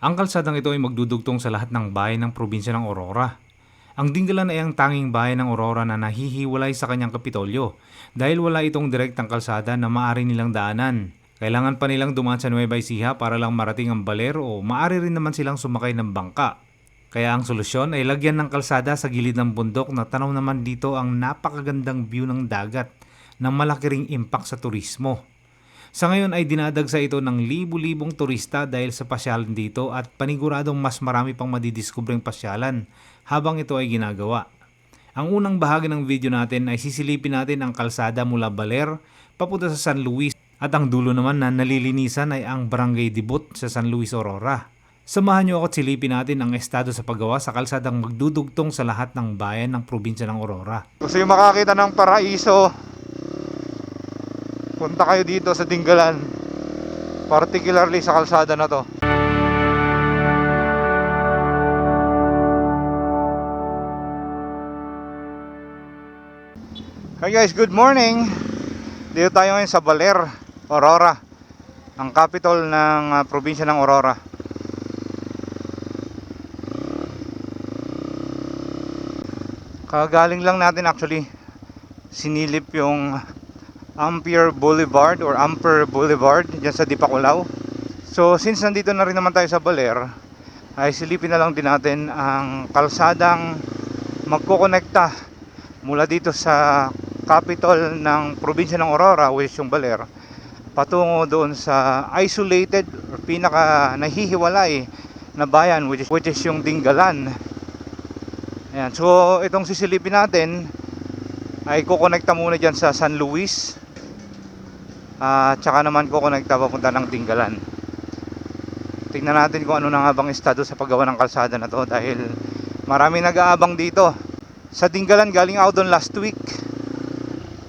Ang kalsadang ito ay magdudugtong sa lahat ng bayan ng probinsya ng Aurora. Ang Dingalan ay ang tanging bayan ng Aurora na nahihiwalay sa kanyang kapitolyo dahil wala itong direktang kalsada na maaari nilang daanan. Kailangan pa nilang dumaan sa Nueva Ecija para lang marating ang baler o maaari rin naman silang sumakay ng bangka. Kaya ang solusyon ay lagyan ng kalsada sa gilid ng bundok na tanaw naman dito ang napakagandang view ng dagat na malaki ring impact sa turismo. Sa ngayon ay dinadagsa ito ng libu-libong turista dahil sa pasyalan dito at paniguradong mas marami pang madidiskubreng pasyalan habang ito ay ginagawa. Ang unang bahagi ng video natin ay sisilipin natin ang kalsada mula Baler papunta sa San Luis at ang dulo naman na nalilinisan ay ang Barangay Dibut sa San Luis Aurora. Samahan niyo ako at silipin natin ang estado sa paggawa sa kalsadang magdudugtong sa lahat ng bayan ng probinsya ng Aurora. Gusto yung makakita ng paraiso, punta kayo dito sa Dinggalan. Particularly sa kalsada na to. Hi guys, good morning! Dito tayo ngayon sa Baler, Aurora. Ang capital ng ah, probinsya ng Aurora. Kagaling lang natin actually sinilip yung Ampere Boulevard or Ampere Boulevard dyan sa Dipakulao. So since nandito na rin naman tayo sa Baler, ay silipin na lang din natin ang kalsadang magkokonekta mula dito sa capital ng probinsya ng Aurora which yung Baler patungo doon sa isolated or pinaka nahihiwalay na bayan which is, which is yung Dingalan. Ayan, so itong sisilipin natin ay kukonekta muna dyan sa San Luis at tsaka naman kukonekta papunta ng Dingalan. Tingnan natin kung ano na nga bang estado sa paggawa ng kalsada na to dahil marami nag-aabang dito. Sa Dingalan galing ako doon last week.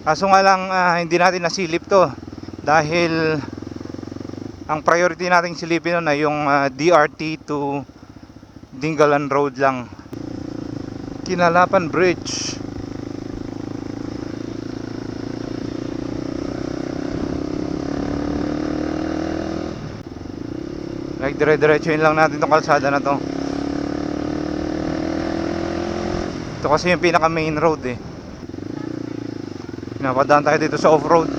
Kaso nga lang ah, hindi natin nasilip to dahil ang priority nating silipin nun ay yung ah, DRT to Dingalan Road lang. Kinalapan Bridge. Dire-diretsuhin lang natin tong kalsada na to. Ito kasi yung pinaka main road eh. Pinapadaan tayo dito sa off-road.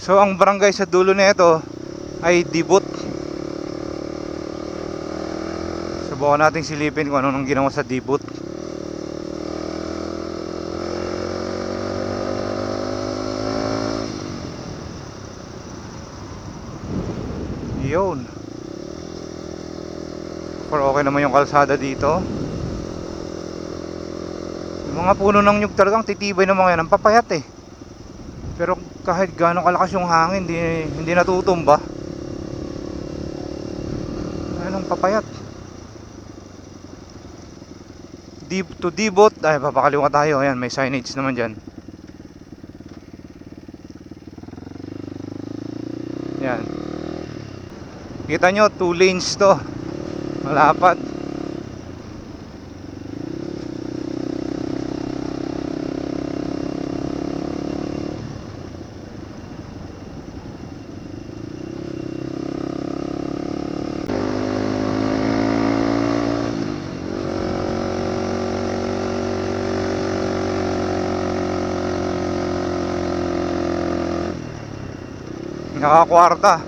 So ang barangay sa dulo nito ay Dibot. Subukan nating silipin kung ano nang ginawa sa Dibot. Yun. Pero okay naman yung kalsada dito. Yung mga puno ng nyug talagang titibay ng mga yan. Ang papayat eh. Pero kahit gaano kalakas yung hangin, hindi, hindi natutumba. Anong papayat? Deep to Dibot. Ay, papakaliwa tayo. Ayan, may signage naman dyan. Yan. Kita nyo, two lanes to. Malapad. Nakakwarta.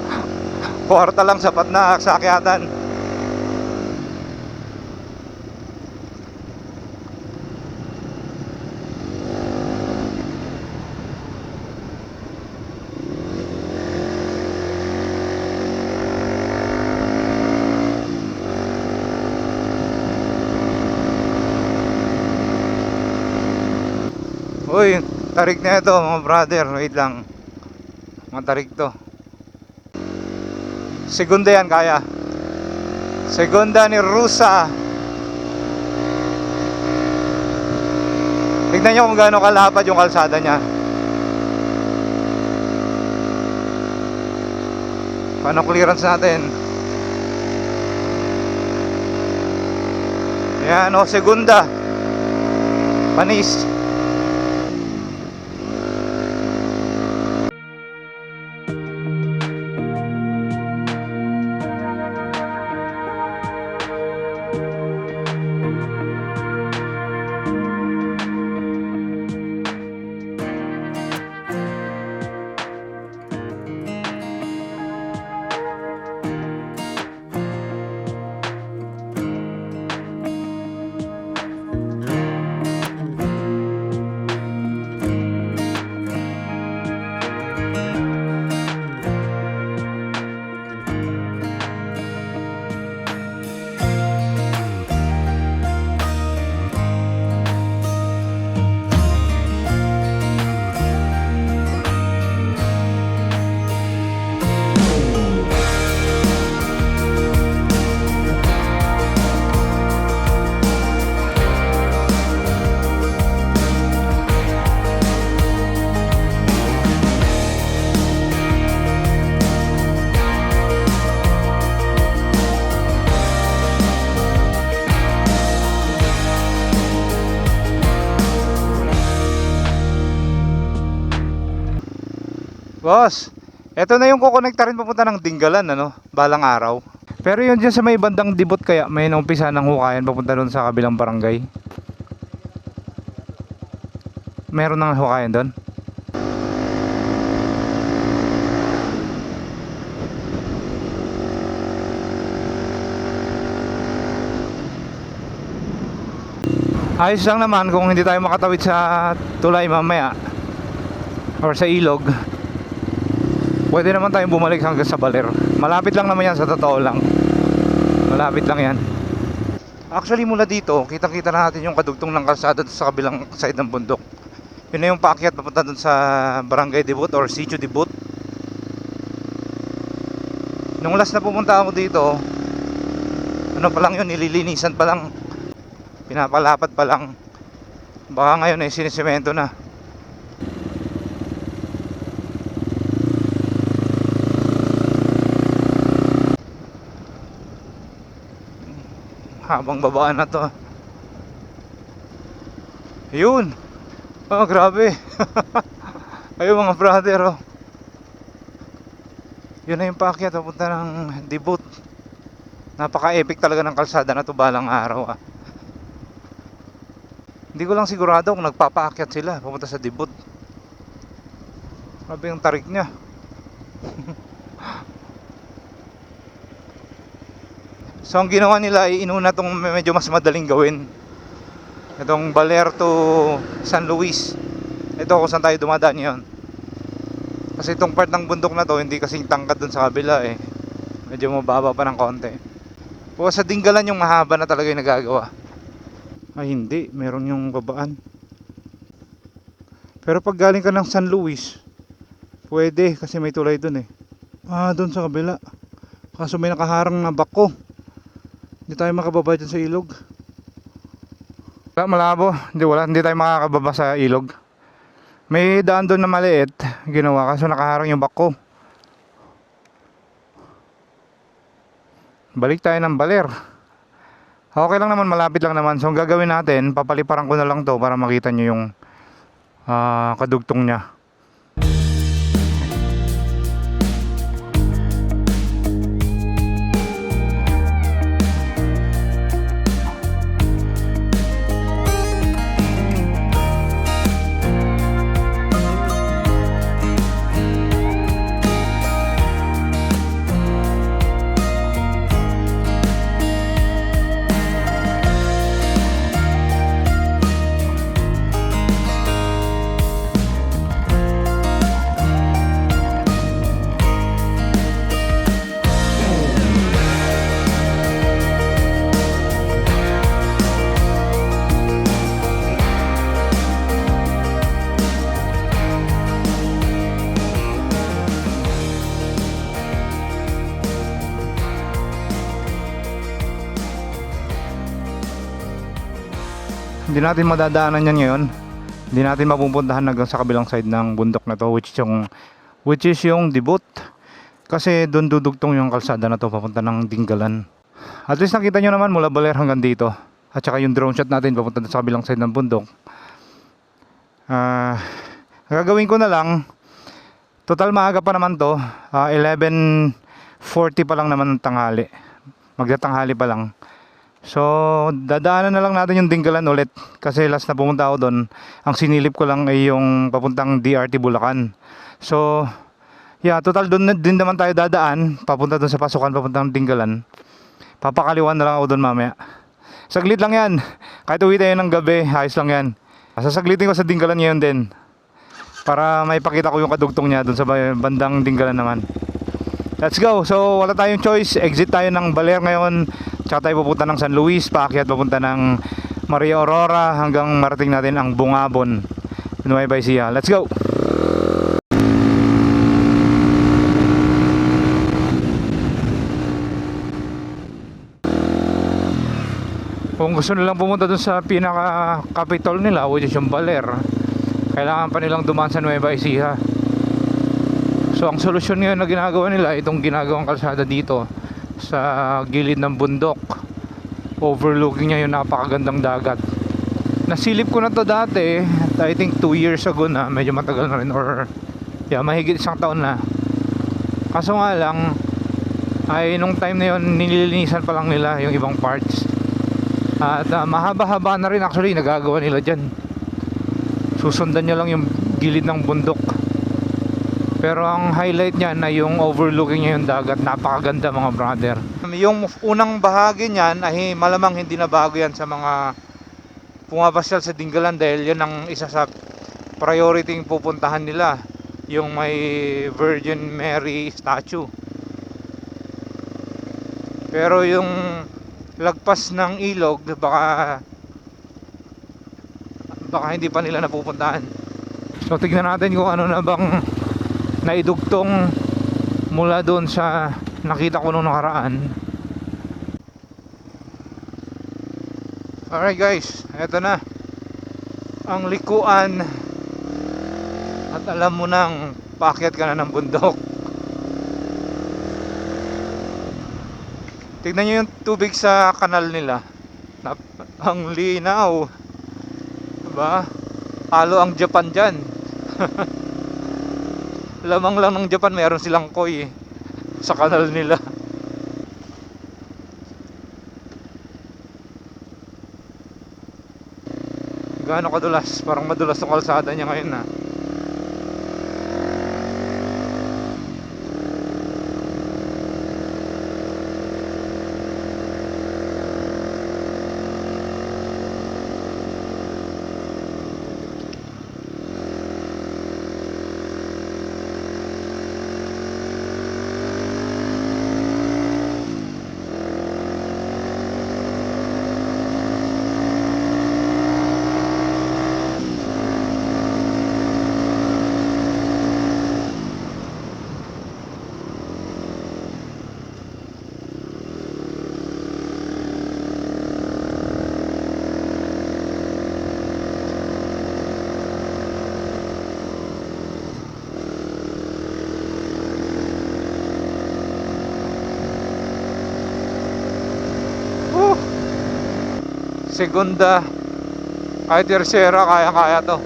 Kwarta lang sapat na sa akyatan. Uy, tarik na ito mga brother. Wait lang. Matarik to. Segunda yan kaya. Segunda ni Rusa. Tignan nyo kung gaano kalapad yung kalsada niya. Paano clearance natin? Ayan o, segunda. Panis. Boss, eto na yung kukonekta rin papunta ng Dinggalan, ano? Balang araw. Pero yun dyan sa may bandang dibot kaya may naumpisa ng hukayan papunta doon sa kabilang barangay. Meron ng hukayan doon? Ayos lang naman kung hindi tayo makatawid sa tulay mamaya or sa ilog pwede naman tayong bumalik hanggang sa baler. Malapit lang naman yan sa totoo lang. Malapit lang yan. Actually mula dito kitang kita na natin yung kadugtong ng kalsada sa kabilang side ng bundok. Yun na yung paakyat papunta doon sa barangay Debut or Sitio Debut. Nung last na pumunta ako dito ano pa lang yun nililinisan pa lang. Pinapalapad pa lang. Baka ngayon ay sinisemento na habang babaan na to. Yun. Oh grabe. Ayun mga brother oh. Yun na yung paakyat papunta ng debut. Napaka epic talaga ng kalsada na to balang araw ah. Hindi ko lang sigurado kung nagpapaakyat sila papunta sa debut. Grabe yung tarik niya So ang ginawa nila ay inuna tong medyo mas madaling gawin. Itong Baler to San Luis. Ito kung saan tayo dumadaan yon. Kasi itong part ng bundok na to hindi kasing tangkad dun sa kabila eh. Medyo mababa pa ng konti. O sa Dinggalan yung mahaba na talaga yung nagagawa. Ay hindi, meron yung babaan. Pero pag galing ka ng San Luis, pwede kasi may tulay dun eh. Ah, dun sa kabila. Kaso may nakaharang na bako. Hindi tayo makababa dyan sa ilog. Wala, malabo. Hindi, wala. Hindi tayo makakababa sa ilog. May daan doon na maliit. Ginawa kaso nakaharang yung bako. Balik tayo ng baler. Okay lang naman, malapit lang naman. So ang gagawin natin, papaliparan ko na lang to para makita nyo yung ah, kadugtong niya. Hindi natin madadaanan yan ngayon. Hindi natin mapupuntahan hanggang sa kabilang side ng bundok na to which yung which is yung Dibut. Kasi doon dudugtong yung kalsada na to papunta ng Dinggalan. At least nakita nyo naman mula Baler hanggang dito. At saka yung drone shot natin papunta sa kabilang side ng bundok. Ah, gagawin ko na lang. Total maaga pa naman to. Ah, 11.40 pa lang naman ng tanghali. Magdatanghali pa lang. So, dadaanan na lang natin yung Dinggalan ulit kasi last na pumunta ako doon, ang sinilip ko lang ay yung papuntang DRT Bulacan. So, yeah, total doon din naman tayo dadaan, papunta doon sa pasukan, papuntang Dinggalan. Papakaliwan na lang ako doon mamaya. Saglit lang yan. Kahit uwi tayo ng gabi, ayos lang yan. Sasaglitin ko sa Dinggalan ngayon din. Para maipakita ko yung kadugtong niya doon sa ba- bandang Dinggalan naman. Let's go. So wala tayong choice. Exit tayo ng Baler ngayon. Tsaka tayo pupunta ng San Luis. Paakyat papunta ng Maria Aurora hanggang marating natin ang Bungabon. Nueva Ecija. Let's go. Kung gusto nilang pumunta dun sa pinaka capital nila which is yung Baler kailangan pa nilang dumaan sa Nueva Ecija So ang solusyon ngayon na ginagawa nila itong ginagawang kalsada dito sa gilid ng bundok. Overlooking niya yung napakagandang dagat. Nasilip ko na to dati, I think 2 years ago na, medyo matagal na rin or yeah, mahigit isang taon na. Kaso nga lang ay nung time na yun nililinisan pa lang nila yung ibang parts. At ah, mahaba-haba na rin actually nagagawa nila dyan. Susundan nyo lang yung gilid ng bundok. Pero ang highlight niya na yung overlooking niya yung dagat, napakaganda mga brother. Yung unang bahagi niyan ay malamang hindi na bago yan sa mga pumapasyal sa Dingalan dahil yan ang isa sa priority yung pupuntahan nila. Yung may Virgin Mary statue. Pero yung lagpas ng ilog, baka baka hindi pa nila napupuntahan. So tignan natin kung ano na bang naidugtong mula doon sa nakita ko nung nakaraan. Alright guys, eto na. Ang likuan at alam mo nang paakyat ka na ng bundok. Tignan nyo yung tubig sa kanal nila. Ang linaw. Diba? Halo ang Japan dyan. lamang lang ng Japan meron silang koi eh, sa kanal nila gaano kadulas parang madulas ang kalsada niya ngayon na Woo! Segunda. Kahit tercera kaya kaya to.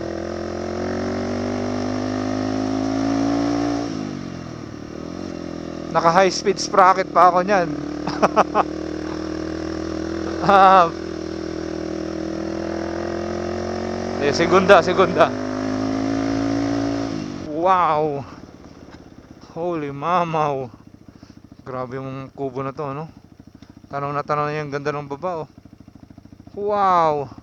Naka high speed sprocket pa ako nyan ah, eh, segunda segunda. Wow. Holy mamaw. Grabe yung kubo na to no Tanong na tanong na yung ganda ng baba oh. Wow.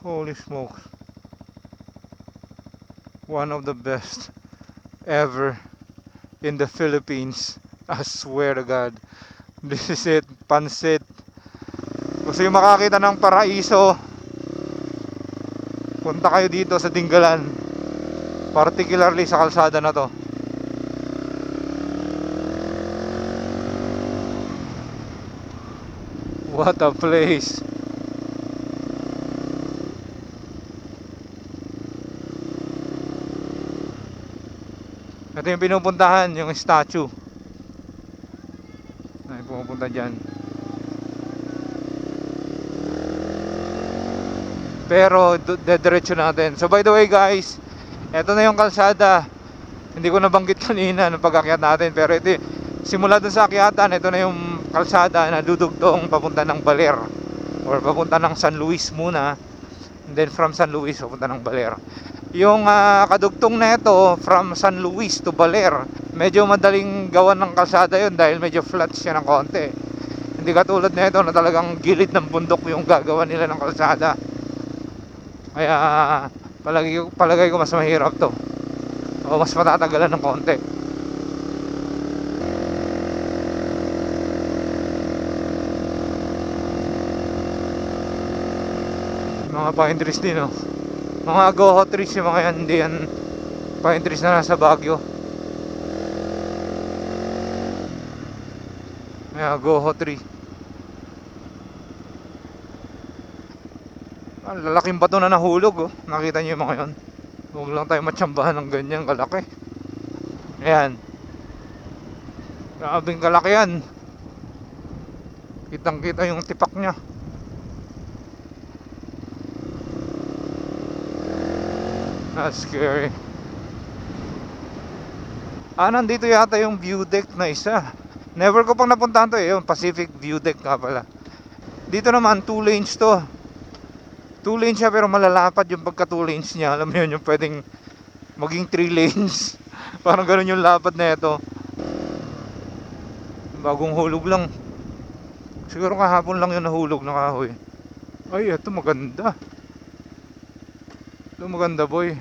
Holy smokes. One of the best ever in the Philippines. I swear to God. This is it. Pansit. Gusto yung makakita ng paraiso, punta kayo dito sa Dinggalan particularly sa kalsada na to what a place Ito yung pinupuntahan, yung statue. Ay, pumupunta dyan. Pero, dediretso natin. So, by the way guys, ito na yung kalsada. Hindi ko nabanggit kanina nung pag-akyat natin. Pero ito, simula dun sa akyatan, ito na yung kalsada na dudugtong papunta ng Baler. Or papunta ng San Luis muna. And then from San Luis, papunta ng Baler. Yung ah, kadugtong na ito, from San Luis to Baler, medyo madaling gawan ng kalsada yun dahil medyo flat siya ng konti. Hindi katulad na ito na talagang gilid ng bundok yung gagawa nila ng kalsada. Kaya palagi, ko- palagay ko mas mahirap to. O mas matatagalan ng konti. Mga pine trees din oh. Mga goho trees yung mga yan, hindi yan pine trees na nasa Baguio. Mga goho tree. Lalaking bato na nahulog oh. Nakita niyo yung mga yon. Huwag lang tayo matsambahan ng ganyan kalaki. Ayan. Grabing kalaki yan. Kitang kita yung tipak niya. That's scary. Ah, nandito yata yung view deck na isa. Never ko pang napuntahan to eh. Yung Pacific View Deck nga pala. Dito naman, two lanes to. Two lanes siya pero malalapad yung pagka two lanes niya. Alam mo yun, yung pwedeng maging three lanes. Parang ganun yung lapad na ito. Bagong hulog lang. Siguro kahapon lang yung nahulog na kahoy. Ay, ito maganda. Ito maganda boy.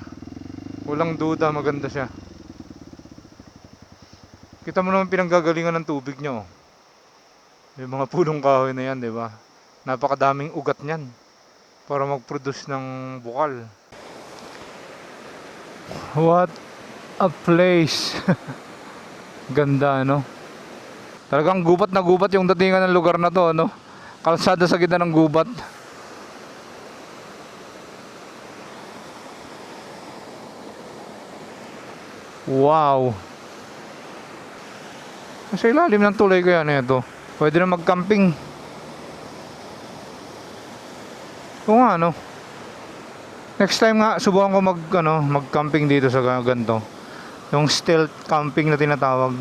Walang duda, maganda siya. Kita mo naman pinanggagalingan ng tubig nyo. Yung mga punong kahoy na yan, di ba? Napakadaming ugat niyan para mag-produce ng bukal. What a place! Ganda, no? Talagang gubat na gubat yung datingan ng lugar na to, no? Kalsada sa gitna ng gubat. Wow! Sa ilalim ng tulay kaya na ito. Pwede na mag-camping. Oo nga, no? Next time nga, subukan ko mag, ano, mag-camping dito sa ga- ganito. Yung stealth camping na tinatawag.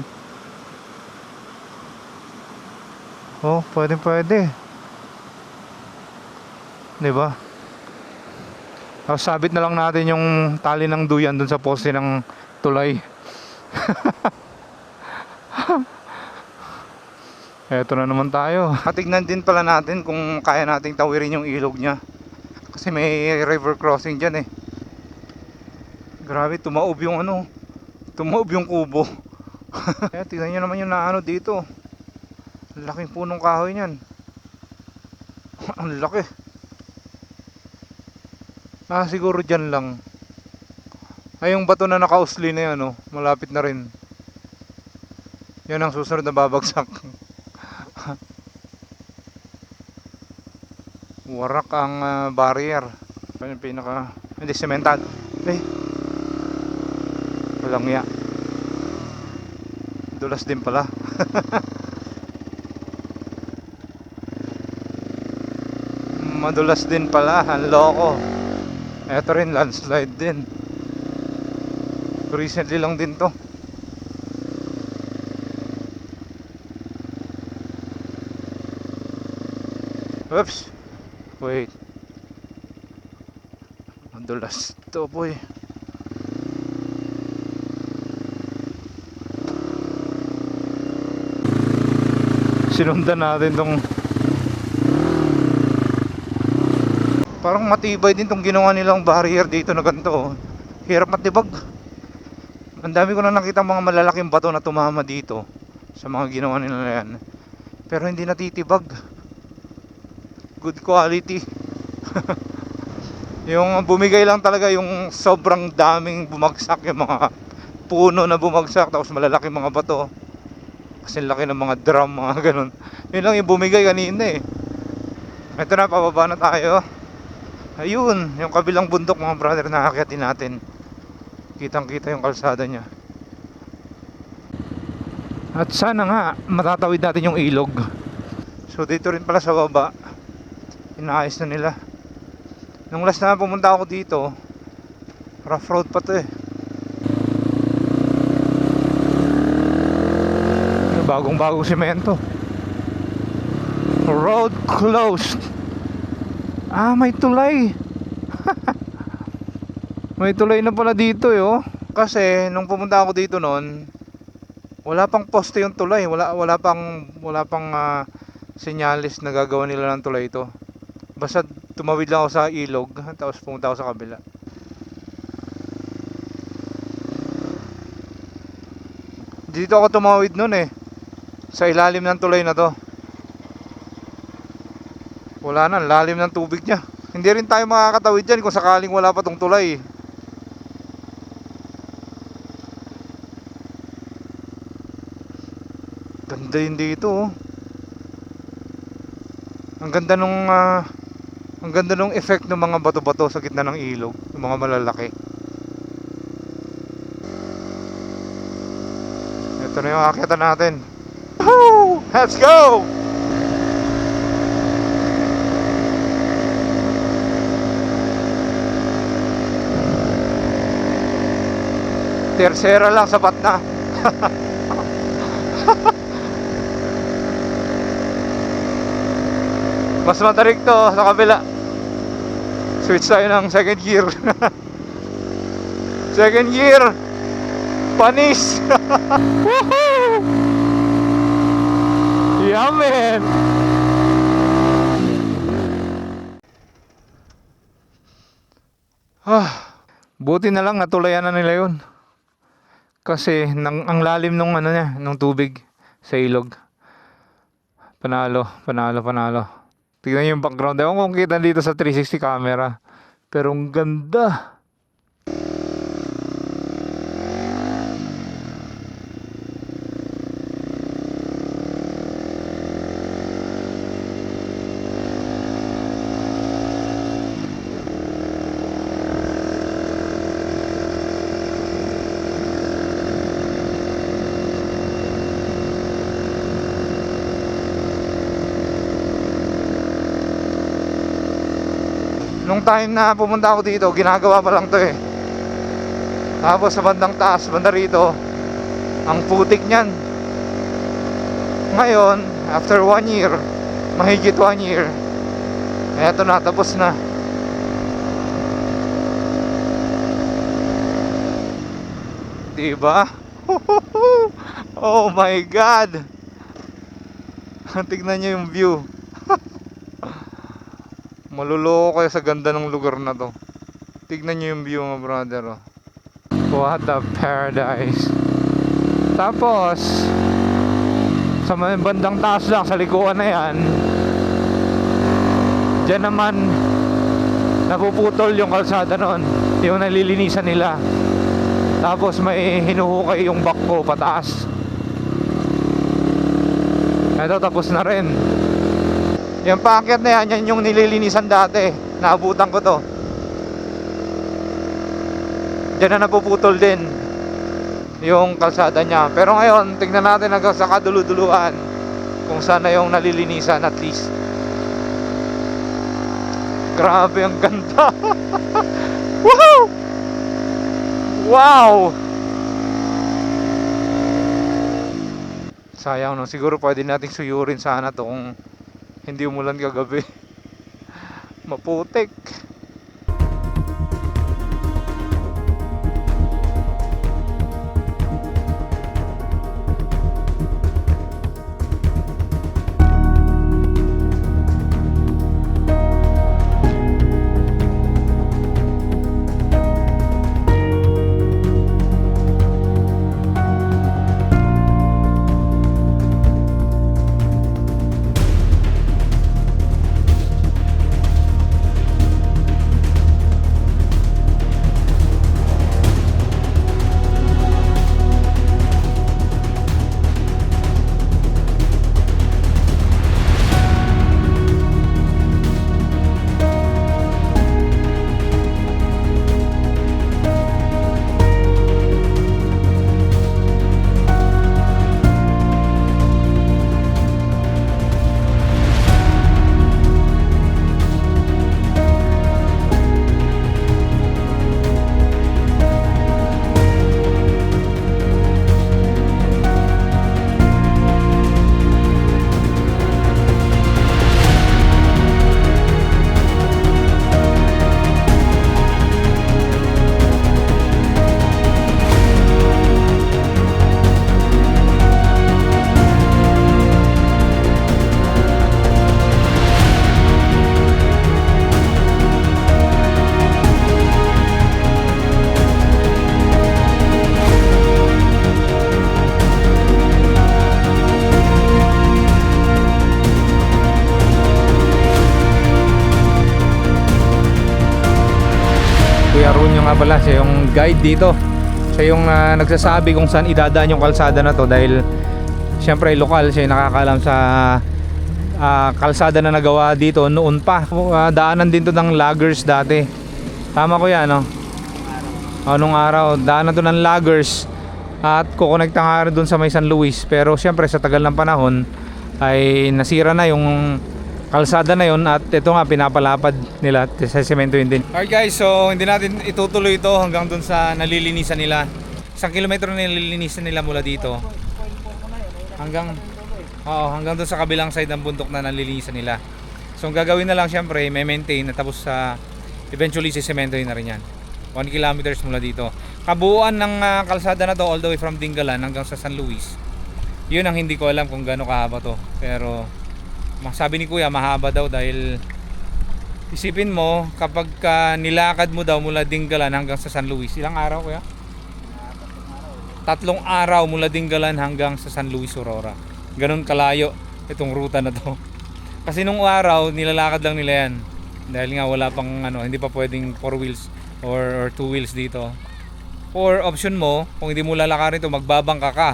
Oh, pwede, pwede. Di ba? Tapos sabit na lang natin yung tali ng duyan dun sa poste ng tulay. Eto na naman tayo. Katignan din pala natin kung kaya nating tawirin yung ilog niya. Kasi may river crossing dyan eh. Grabe, tumaob yung ano. Tumaob yung kubo. Kaya tignan nyo naman yung naano dito. Ang laking punong kahoy niyan. Ang laki. Ah, siguro dyan lang. Ay, yung bato na nakausli na yan, oh. Malapit na rin. Yan ang susunod na babagsak. Warak ang ah, barrier. Yung pinaka... Hindi, semental. Eh. Walang ya. Dulas din pala. Madulas din pala. Ang loko. Eto rin, landslide din. Recently lang din to. Oops. Wait. Madulas to boy. Sinundan natin tong Parang matibay din tong ginawa nilang barrier dito na ganito. oh. Hirap matibag. Ang dami ko na nakita mga malalaking bato na tumama dito sa mga ginawa nila yan. Pero hindi natitibag. Good quality. yung bumigay lang talaga yung sobrang daming bumagsak yung mga puno na bumagsak tapos malalaking mga bato. Kasi laki ng mga drum, mga ganun. Yun lang yung bumigay kanina eh. Ito na, pababa na tayo. Ayun, yung kabilang bundok mga brother na akyatin natin. Kitang kita yung kalsada niya. At sana nga matatawid natin yung ilog. So dito rin pala sa baba, inaayos na nila. Nung last na pumunta ako dito, rough road pa to eh. Bagong bagong semento. Road closed. Ah, may tulay. may tulay na pala dito eh, oh. Kasi nung pumunta ako dito noon, wala pang poste yung tulay, wala wala pang wala pang ah, senyales na gagawa nila ng tulay ito. Basta tumawid lang ako sa ilog, tapos pumunta ako sa kabila. Dito ako tumawid noon eh. Sa ilalim ng tulay na to. Wala na, lalim ng tubig niya. Hindi rin tayo makakatawid dyan kung sakaling wala pa tong tulay. Ganda yun dito oh. Ang ganda nung ah, ang ganda nung effect ng mga bato-bato sa gitna ng ilog, yung mga malalaki. Ito na yung akyatan natin. Woo! Let's go! Tercera lang sapat na. Mas matarik to sa kabila. Switch tayo ng second gear. second gear. Panis. Woohoo! yeah, man. Ah, buti na lang natulayan na nila 'yon. Kasi nang, ang lalim nung ano niya, nung tubig sa ilog. Panalo, panalo, panalo. Tignan yung background. Ewan kung kita dito sa 360 camera. Pero ang ganda. Time na pumunta ako dito, ginagawa pa lang to eh. Tapos sa bandang taas, banda rito, ang putik niyan. Ngayon, after one year, mahigit one year, eto na, tapos na. Diba? oh my God! Tignan nyo yung view. Maluloko kayo sa ganda ng lugar na to. Tignan nyo yung view mga brother. Oh. What a paradise. Tapos, sa may bandang taas lang, sa likuan na yan, dyan naman, napuputol yung kalsada noon. Yung nalilinisan nila. Tapos may hinuhukay yung bakko pataas. Ito tapos na rin. Yung paakyat na yan, yan yung nililinisan dati. Naabutan ko to. Diyan na napuputol din yung kalsada niya. Pero ngayon, tingnan natin hanggang sa kaduluduluhan kung saan na yung nalilinisan at least. Grabe, ang ganda. Woohoo! Wow! Sayang no, siguro pwede nating suyurin sana to kung hindi umulan kagabi. Maputik. Guide dito. Siya yung ah, nagsasabi kung saan idadaan yung kalsada na to dahil syempre lokal siya yung nakakalam sa ah, kalsada na nagawa dito noon pa. Ah, daanan din to ng loggers dati. Tama ko yan, no? Anong araw, daanan to ng loggers at kukonekta nga rin dun sa may San Luis pero syempre sa tagal ng panahon ay nasira na yung kalsada na yon at ito nga pinapalapad nila sa semento din. Alright guys, so hindi natin itutuloy ito hanggang dun sa nalilinisan nila. Isang kilometro na nililinisan nila mula dito. Hanggang Oo, hanggang dun sa kabilang side ng bundok na nalilinisan nila. So ang gagawin na lang syempre, may maintain na tapos sa eventually si semento na rin yan. 1 kilometers mula dito. Kabuuan ng ah, kalsada na to all the way from Dingalan hanggang sa San Luis. Yun ang hindi ko alam kung gaano kahaba to. Pero sabi ni Kuya mahaba daw dahil isipin mo kapag ka nilakad mo daw mula Dingalan hanggang sa San Luis. Ilang araw Kuya? Tatlong araw mula Dingalan hanggang sa San Luis Aurora. Ganon kalayo itong ruta na to. Kasi nung araw nilalakad lang nila yan. Dahil nga wala pang ano, hindi pa pwedeng four wheels or, or two wheels dito. Or option mo, kung hindi mo lalakarin ito, magbabangka ka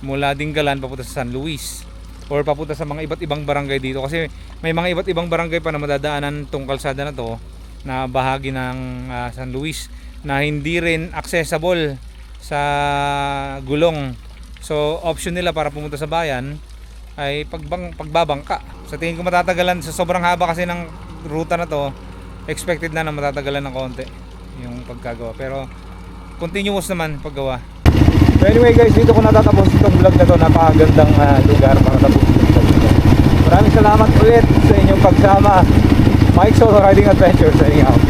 mula Dingalan papunta sa San Luis or papunta sa mga iba't ibang barangay dito kasi may mga iba't ibang barangay pa na madadaanan tong kalsada na to na bahagi ng ah, San Luis na hindi rin accessible sa gulong. So option nila para pumunta sa bayan ay pagbang, pagbabangka. Sa tingin ko matatagalan sa sobrang haba kasi ng ruta na to, expected na na matatagalan ng konti yung pagkagawa. Pero continuous naman paggawa. So anyway guys, dito ko natatapos itong vlog na to. Napakagandang ah, lugar para to. Maraming salamat ulit sa inyong pagsama. Mike Solo Riding Adventure signing out.